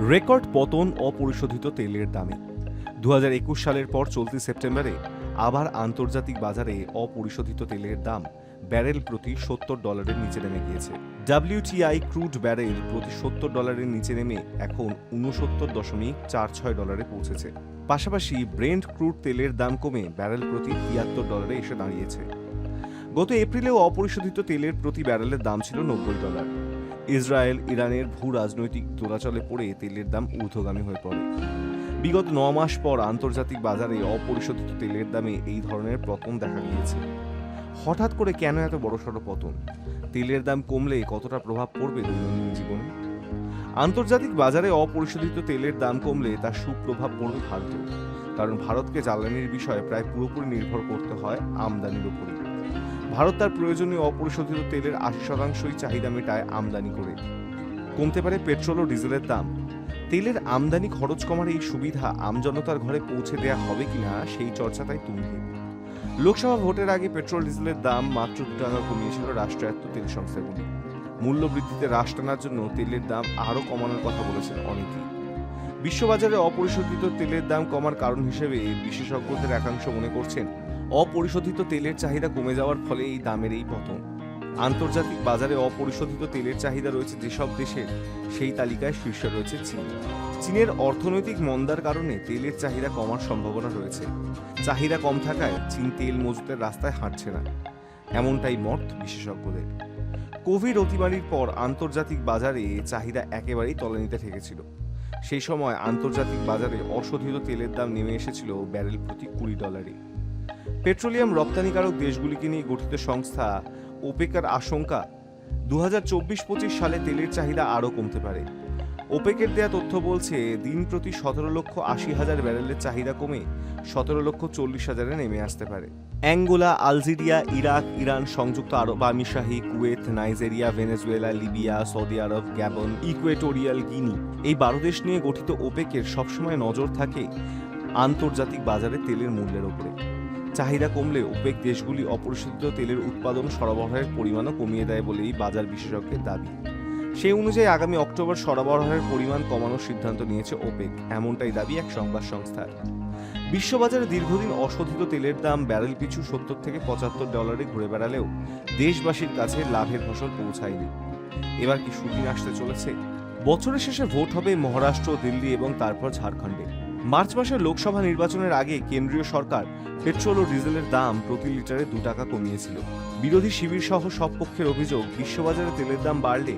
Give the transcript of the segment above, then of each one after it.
Record পতন অপরিশোধিত তেলের দামে। দু হাজার একুশ সালের পর চলতি সেপ্টেম্বরে আবার আন্তর্জাতিক বাজারে অপরিশোধিত তেলের দাম ব্যারেল প্রতি সত্তর ডলারের নিচে নেমে গিয়েছে। ডাব্লিউটিআই ক্রুড ব্যারেল প্রতি সত্তর ডলারের নিচে নেমে এখন উনসত্তর দশমিক চার ছয় ডলারে পৌঁছেছে। পাশাপাশি ব্রেন্ট ক্রুড তেলের দাম কমে ব্যারেল প্রতি তিয়াত্তর ডলারে এসে দাঁড়িয়েছে। গত এপ্রিলেও অপরিশোধিত তেলের প্রতি ব্যারেলের দাম ছিল নব্বই ডলার। ইসরায়েল, ইরানের ভূ রাজনৈতিক দোলাচলে পড়ে তেলের দাম ঊর্ধ্বগামী হয়ে পড়ে। বিগত ন মাস পর আন্তর্জাতিক বাজারে অপরিশোধিত তেলের দামে এই ধরনের পতন দেখা গিয়েছে হঠাৎ করে কেন এত বড়সড় পতন? তেলের দাম কমলে কতটা প্রভাব পড়বে দৈনন্দিন জীবনে? আন্তর্জাতিক বাজারে অপরিশোধিত তেলের দাম কমলে তার সুপ্রভাব পড়বে ভারতেও। কারণ ভারতকে জ্বালানির বিষয়ে প্রায় পুরোপুরি নির্ভর করতে হয় আমদানির উপরই। ভারত তার প্রয়োজনীয় অপরিশোধিত তেলের আশি শতাংশই চাহিদা মেটায় আমদানি করে। কমতে পারে পেট্রোল ও ডিজেলের দাম। তেলের আমদানি খরচ কমার এই সুবিধা আমজনতার ঘরে পৌঁছে দেয়া হবে কিনা সেই চর্চা তাই তুঙ্গে। লোকসভা ভোটের আগে পেট্রোল ডিজেলের দাম মাত্র দু টাকা কমিয়েছিল রাষ্ট্রায়ত্ত তেল সংস্থাগুলি। মূল্য বৃদ্ধিতে হ্রাস টানার জন্য তেলের দাম আরও কমানোর কথা বলেছেন অনেকেই। বিশ্ববাজারে অপরিশোধিত তেলের দাম কমার কারণ হিসেবে বিশেষজ্ঞদের একাংশ মনে করছেন অপরিশোধিত তেলের চাহিদা কমে যাওয়ার ফলে এই দামের এই পতন। আন্তর্জাতিক বাজারে অপরিশোধিত তেলের চাহিদা রয়েছে যেসব দেশের সেই তালিকায় শীর্ষে রয়েছে চীন। চীনের অর্থনৈতিক মন্দার কারণে তেলের চাহিদা কমার সম্ভাবনা রয়েছে। চাহিদা কম থাকায় চীন তেল মজুতের রাস্তায় হাঁটছে না। এমনটাই মত বিশেষজ্ঞদের। কোভিড অতিমারির পর আন্তর্জাতিক বাজারে চাহিদা একেবারেই তলানিতে ঠেকেছিল। সেই সময় আন্তর্জাতিক বাজারে অশোধিত তেলের দাম নেমে এসেছিল ব্যারেল প্রতি কুড়ি ডলারে। পেট্রোলিয়াম রপ্তানিকারক দেশগুলিকে নিয়ে গঠিত সংস্থা ওপেকার আশঙ্কা দু হাজার চব্বিশ পঁচিশ সালে তেলের চাহিদা আরও কমতে পারে। ওপেকের দেয়া তথ্য বলছে, দিন প্রতি সতেরো লক্ষ আশি হাজার ব্যারেলের চাহিদা কমে সতেরো লক্ষ চল্লিশ হাজারে নেমে আসতে পারে। অ্যাঙ্গোলা, আলজেরিয়া, ইরাক, ইরান সংযুক্ত আরব আমিরশাহী Kuwait, Nigeria, Venezuela, Libya, Saudi Arab, Gabon, Equatorial Guinea এই বারো দেশ নিয়ে গঠিত ওপেকের সবসময় নজর থাকে আন্তর্জাতিক বাজারে তেলের মূল্যের ওপরে। চাহিদা কমলে ওপেক দেশগুলি অপরিশোধিত তেলের উৎপাদন সরবরাহের পরিমাণও কমিয়ে দেয় বলেই বাজার বিশেষজ্ঞের দাবি। সেই অনুযায়ী আগামী অক্টোবর সরবরাহের পরিমাণ কমানোর সিদ্ধান্ত নিয়েছে ওপেক, এমনটাই দাবি এক সংবাদ সংস্থার। বিশ্ববাজারে দীর্ঘদিন অশোধিত তেলের দাম ব্যারেল পিছু সত্তর থেকে পঁচাত্তর ডলারে ঘুরে বেড়ালেও দেশবাসীর কাছে লাভের ফসল পৌঁছায়নি। এবার কি সুদিন আসতে চলেছে? বছরের শেষে ভোট হবে মহারাষ্ট্র, দিল্লি এবং তারপর ঝাড়খণ্ডে। মার্চ মাসের লোকসভা নির্বাচনের আগে কেন্দ্রীয় সরকার পেট্রোল ও ডিজেলের দাম প্রতি লিটারে দু টাকা কমিয়েছিল। বিরোধী শিবির সহ সব পক্ষের অভিযোগ, বিশ্ববাজারে তেলের দাম বাড়লে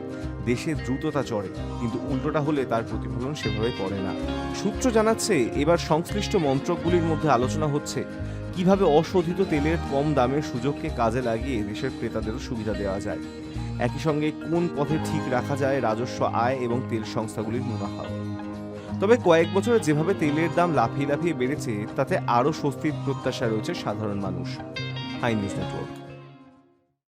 দেশে দ্রুততা চড়ে, কিন্তু উল্টোটা হলে তার প্রতিফলন সেভাবে পড়ে না। সূত্র জানাচ্ছে, এবার সংশ্লিষ্ট মন্ত্রকগুলির মধ্যে আলোচনা হচ্ছে, কীভাবে অশোধিত তেলের কম দামের সুযোগকে কাজে লাগিয়ে দেশের ক্রেতাদেরও সুবিধা দেওয়া যায়। একই সঙ্গে কোন পথে ঠিক রাখা যায় রাজস্ব আয় এবং তেল সংস্থাগুলির মুনাফা? তবে কয়েক বছরে যেভাবে তেলের দাম লাফিয়ে লাফিয়ে বেড়েছে, তাতে আরও স্বস্তির প্রত্যাশা রয়েছে সাধারণ মানুষ। High news network.